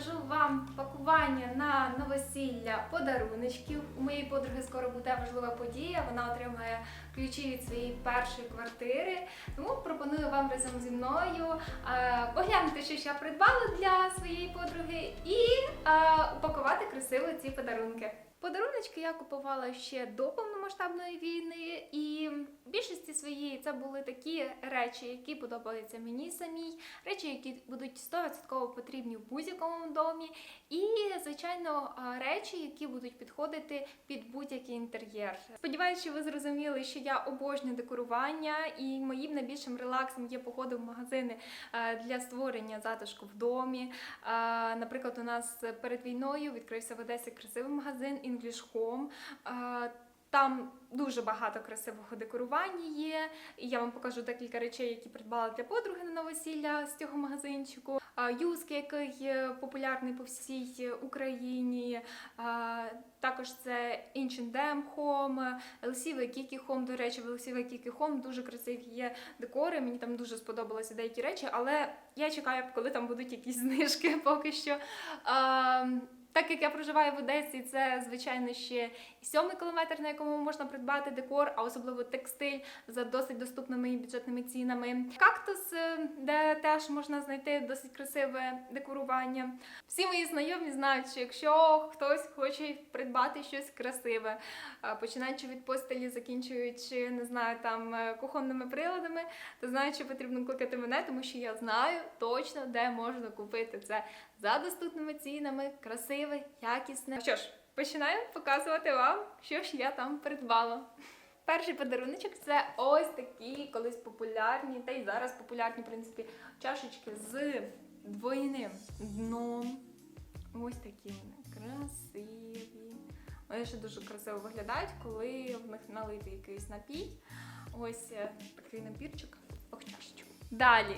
покажу вам пакування на новосілля подаруночків. У моєї подруги скоро буде важлива подія. Вона отримає ключі від своєї першої квартири. Тому пропоную вам разом зі мною е, поглянути, що я придбала для своєї подруги, і е, упакувати красиво ці подарунки. Подаруночки я купувала ще до повномасштабної війни, і більшості своїй це були такі речі, які подобаються мені самій, речі, які будуть 100% потрібні в будь-якому домі, і звичайно речі, які будуть підходити під будь-який інтер'єр. Сподіваюся, що ви зрозуміли, що я обожнюю декорування, і моїм найбільшим релаксом є походи в магазини е, для створення затишку в домі. Е, Наприклад, у нас перед війною відкрився в Одесі красивий магазин English Home. Там дуже багато красивого декорування є. І я вам покажу декілька речей, які придбала для подруги на новосілля з цього магазинчику. Юск, який є популярний по всій Україні. Також це Ancient Dam Home, LCV Kiki Home. До речі, в LCV Kiki Home дуже красиві є декори. Мені там дуже сподобалися деякі речі, але я чекаю, коли там будуть якісь знижки поки що. Так як я проживаю в Одесі, це звичайно ще сьомий кілометр, на якому можна придбати декор, а особливо текстиль за досить доступними і бюджетними цінами. Кактус, е, де теж можна знайти досить красиве декорування. Всі мої знайомі знають, що якщо хтось хоче придбати щось красиве, е, починаючи від постелі, закінчуючи, не знаю, там е, кухонними приладами, то знають, що потрібно кликати мене, тому що я знаю точно, де можна купити це за доступними цінами, красиве, якісне. Що ж, починаю показувати вам, що ж я там придбала. Перший подаруночок це ось такі колись популярні, та й зараз популярні, в принципі, чашечки з двойним дном. Ось такі вони красиві. Вони ще дуже красиво виглядають, коли в них налитий якийсь напій. Ось е, такий напірчик, ох, чашечку. Далі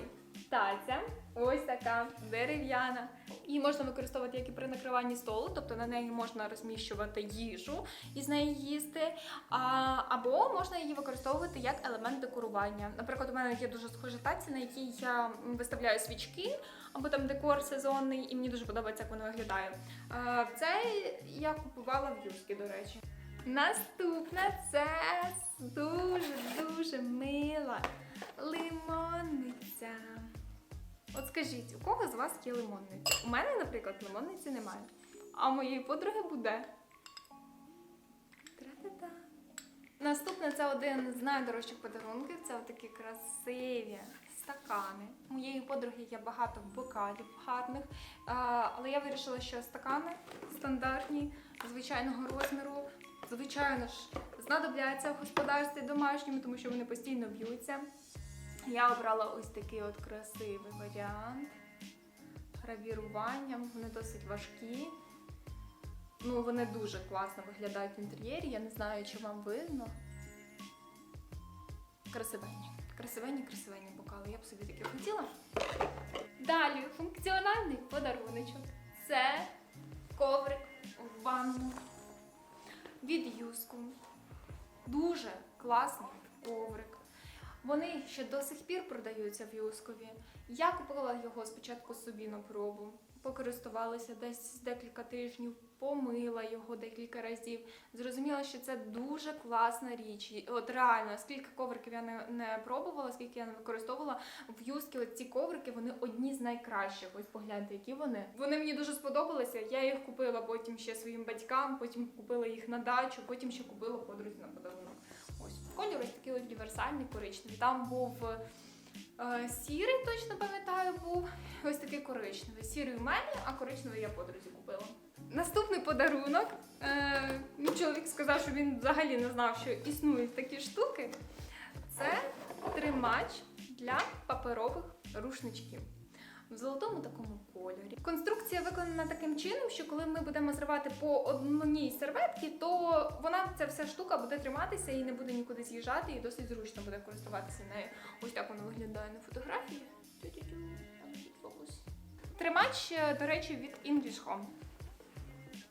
таця, ось така дерев'яна. Її можна використовувати як і при накриванні столу, тобто на неї можна розміщувати їжу і з неї їсти. А, або можна її використовувати як елемент декорування. Наприклад, у мене є дуже схожа таця, на якій я виставляю свічки, або там декор сезонний, і мені дуже подобається, як воно виглядає. А, це я купувала в Юскі, до речі. Наступна це дуже-дуже мила лимонниця. От скажіть, у кого з вас є лимонниця? У мене, наприклад, лимонниці немає. А у моєї подруги буде. Тра-та-та. Наступне це один з найдорожчих подарунків. Це такі красиві стакани. У моєї подруги є багато бокалів гарних, але я вирішила, що стакани стандартні, звичайного розміру, звичайно ж, знадобляться в господарстві домашньому, тому що вони постійно б'ються. Я обрала ось такий от красивий варіант. Гравіруванням, вони досить важкі. Ну, вони дуже класно виглядають в інтер'єрі. Я не знаю, чи вам видно. Красивенні. Красивенні, красивенні бокали. Я б собі такі хотіла. Далі функціональний подаруночок. Це коврик в ванну від юску. Дуже класний коврик. Вони ще до сих пір продаються в Юскові. Я купила його спочатку собі на пробу, покористувалася десь декілька тижнів, помила його декілька разів. Зрозуміла, що це дуже класна річ. От реально, скільки ковриків я не, не пробувала, скільки я не використовувала в Юскі, ці коврики вони одні з найкращих. Ось погляньте, які вони. Вони мені дуже сподобалися. Я їх купила потім ще своїм батькам, потім купила їх на дачу, потім ще купила подрузі на подарунок. Кольор такий універсальний коричневий. Там був е, сірий, точно пам'ятаю, був ось такий коричневий. Сірий у мене, а коричневий я подрузі купила. Наступний подарунок. Е, мій чоловік сказав, що він взагалі не знав, що існують такі штуки. Це тримач для паперових рушничків. В золотому такому кольорі. Конструкція виконана таким чином, що коли ми будемо зривати по одній серветці, то вона ця вся штука буде триматися і не буде нікуди з'їжджати, і досить зручно буде користуватися нею. Ось так воно виглядає на фотографії. Тримач, е, до речі, від English Home.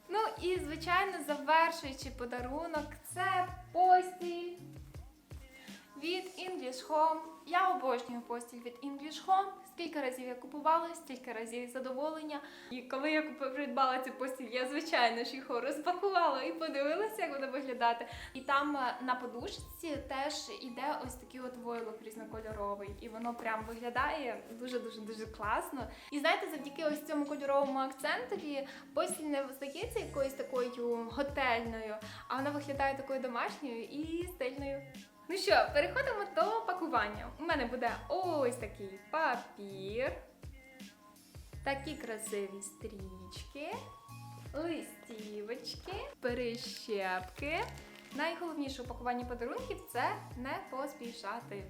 Ну і, звичайно, завершуючи подарунок, це постіль від English Home. Я обожнюю постіль від English Home. Скільки разів я купувала, стільки разів задоволення. І коли я придбала цю постіль, я звичайно ж його розпакувала і подивилася, як буде виглядати. І там е, на подушці теж іде ось такий от войлок різнокольоровий, і воно прям виглядає дуже дуже дуже класно. І знаєте, завдяки ось цьому кольоровому акцентові постіль не здається якоюсь такою готельною, а вона виглядає такою домашньою і стильною. Ну що, переходимо до пакування. У мене буде ось такий папір, такі красиві стрічки, листівочки, перещепки. Найголовніше у пакуванні подарунків це не поспішати.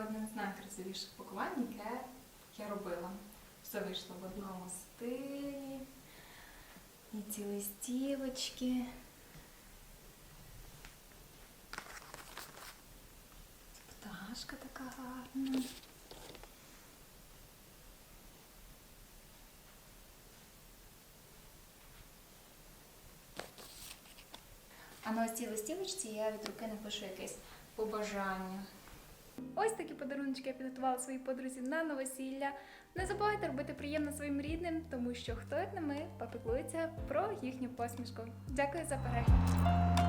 Одне з найкрасивіших пакувань, яке я робила. Все вийшло в одному стилі. І ці листівочки. Пташка така гарна. А на ось цій листівочці я від руки напишу якесь побажання. Ось такі подарунки я підготувала своїй подрузі на новосілля. Не забувайте робити приємно своїм рідним, тому що хто як не ми попіклується про їхню посмішку. Дякую за перегляд.